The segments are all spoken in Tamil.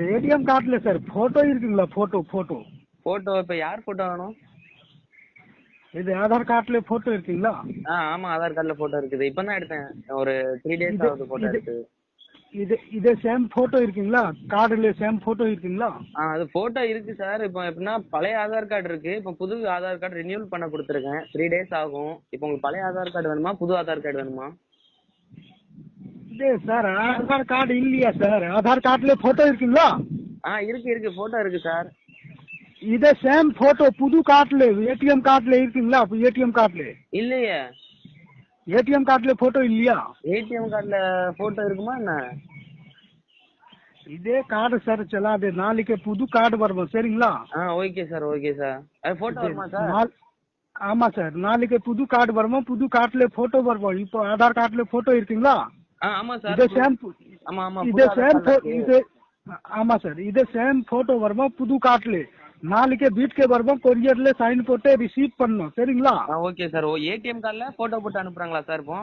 இது ஏடிஎம் கார்டுல சார் போட்டோ இருக்குங்களா? போட்டோ போட்டோ போட்டோ இப்போ யார் போட்டோ வேணும்? இது ஆதார் கார்டுல போட்டோ இருக்குங்களா? ஆ ஆமா ஆதார் கார்டுல போட்டோ இருக்குது. இப்போ தான் எடுத்தேன். ஒரு த்ரீ டேஸ் ஆகுது போட்டோ எடுத்து. இது இதே சேம் போட்டோ இருக்குங்களா? கார்டுல சேம் போட்டோ இருக்குங்களா? ஆ அது போட்டோ இருக்கு சார். இப்போ எப்படின்னா பழைய ஆதார் கார்டு இருக்கு. இப்போ புது ஆதார் கார்டு ரினியூவல் பண்ண கொடுத்துருக்கேன். த்ரீ டேஸ் ஆகும். இப்போ உங்களுக்கு பழைய ஆதார் கார்டு வேணுமா? புது ஆதார் கார்டு வேணுமா? இதே சார். ஆதார் கார்டு இல்லையா சார்? ஆதார் கார்டுல போட்டோ இருக்குங்களா? ஆ இருக்கு இருக்கு. போட்டோ இருக்கு சார். இதே சேம் போட்டோ புது கார்டுல ஏடிஎம் கார்டுல இருக்குங்களா? ஏடிஎம் கார்டுல? இல்லையே. ஏடிஎம் கார்டுல போட்டோ இல்லையா? ஏடிஎம் கார்டுல போட்டோ இருக்குமா என்ன? இதே கார்டு சார் செல்லாது நாளைக்கு புது கார்டு வரும் சரிங்களா? ஆ ஓகே சார் ஓகே சார். அது போட்டோ வருமா சார்? ஆமா சார். நாளைக்கு புது கார்டு வருமா புது கார்டுல போட்டோ வரும்? இப்போ ஆதார் கார்டுல போட்டோ இருக்குங்களா? ஆமா சார். இதே சேம் ஆமா ஆமா இதே புது சேம் ஆதார் கார்டு. இருக்கு. இது ஆமா சார். இதே சேம் போட்டோ வருமா? புது கார்டுல. நாளைக்கு வீட்டுக்கு வருமா? கொரியர்ல சைன் போட்டு ரிசீவ் பண்ணணும். சரிங்களா? ஆ ஓகே சார். ஓ ஏடிஎம் கார்டுல போட்டோ போட்டு அனுப்புறாங்களா சார் இப்போ?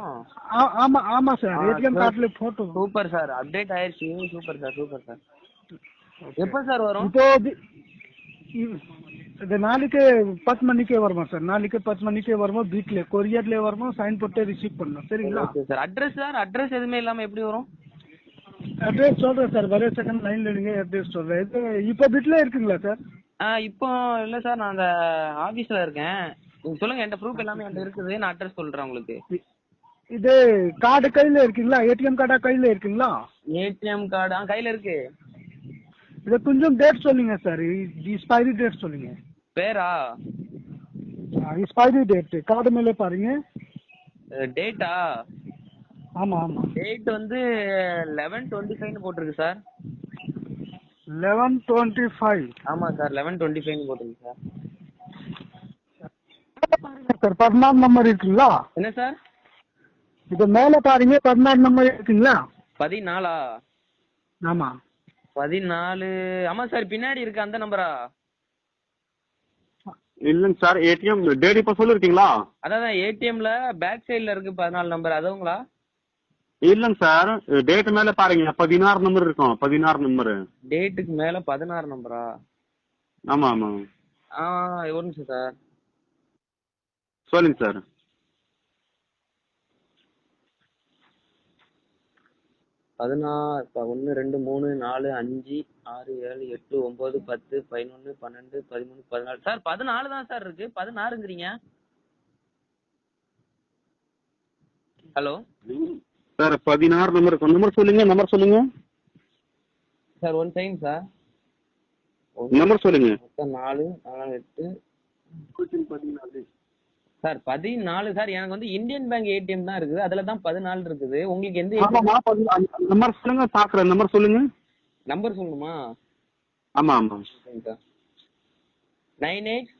ஆ- ஆமா ஆமா சார். ஆ, ஏடிஎம் sir. கார்டுல போட்டோ சூப்பர் சார். அப்டேட் ஆயிருச்சு. Super sir super sir. எப்போ சார் வரும்? இப்போ இது நாளைக்கு பத்து மணிக்கே வருமா சார். நாளைக்கு பத்து மணிக்கே வருமா வீட்ல கொரியர்ல வருமா சைன் போட்டு ரிசீவ் பண்ணணும். சரிங்களா? Okay sir address sir address எதுவுமே இல்லாம எப்படி வரும்? அட்ரஸ் சொல்றேன் சார் ஒரே செகண்ட் லைன்ல இருங்க அட்ரஸ் சொல்றேன். இது இப்போ வீட்ல இருக்குங்களா சார் ஆ இப்போ இல்லை சார் நான் அந்த ஆஃபீஸில் இருக்கேன். நீங்கள் சொல்லுங்கள் என்கிட்ட ப்ரூஃப் எல்லாமே என்கிட்ட இருக்குது. நான் அட்ரஸ் சொல்கிறேன் உங்களுக்கு. இது கார்டு கையில இருக்குங்களா? ஏடிஎம் கார்டா கையில இருக்குங்களா? ஏடிஎம் கார்டு ஆ? கையில் இருக்கு. இது கொஞ்சம் டேட் சொல்லுங்க சார் எக்ஸ்பைரி டேட் சொல்லுங்க. பேரா? எக்ஸ்பைரி டேட் கார்டு மேலே பாருங்க. டேட்டா ஆமா ஆமா. டேட் வந்து லெவன் டுவெண்ட்டி ஃபைவ்னு போட்டிருக்கு சார் லெவன் டுவெண்ட்டி ஃபைவ் ஆமாம் சார் லெவன் டுவெண்ட்டி ஃபைவ்னு போட்டிருக்கு சார் சார் பதினாறு நம்பர் இருக்குங்களா? என்ன சார் இது மேலே பாருங்க பதினாறு நம்பர் இருக்குங்களா? பதினாலா? ஆமா. பதினாலு ஆமாம் சார் பின்னாடி இருக்கு அந்த நம்பரா இல்லைங்க சார் ஏடிஎம் டேட் இப்போ சொல்லிருக்கீங்களா? அதான் ஏடிஎம்ல பேக் சைடில் இருக்கு பதினாலு நம்பர். அதுங்களா இல்லைங்க சார் டேட் மேல பாருங்க. பதினாறு நம்பர் இருக்கும். பதினாறு நம்பர். டேட்டுக்கு மேலே பதினாறு நம்பரா? ஆமா ஆமா. ஆ ஒரு நிமிஷம் சார். சொல்லுங்க சார். பதினாறு ஒன்று ரெண்டு மூணு நாலு அஞ்சு ஆறு ஏழு எட்டு ஒம்பது பத்து பதினொன்று பன்னெண்டு பதிமூணு பதினாலு. சார் பதினாலு தான் சார் இருக்கு. பதினாறுங்கிறீங்க. ஹலோ? சார் பதினாறு நம்பர் நம்பர் சொல்லுங்க நம்பர் சொல்லுங்க. Sir one second sir. Number சொல்லுங்க. மொத்தம் நாலு நாலு எட்டு. சார் பதினாலு சார் எனக்கு வந்து இந்தியன் பேங்க் ஏடிஎம் தான் இருக்குது. அதுல தான் பதினாலு இருக்குது. உங்களுக்கு எந்த நம்பர் சொல்லுங்க பாக்குறேன் நம்பர் சொல்லுங்க. நம்பர் சொல்லணுமா? ஆமா ஆமா. Nine eight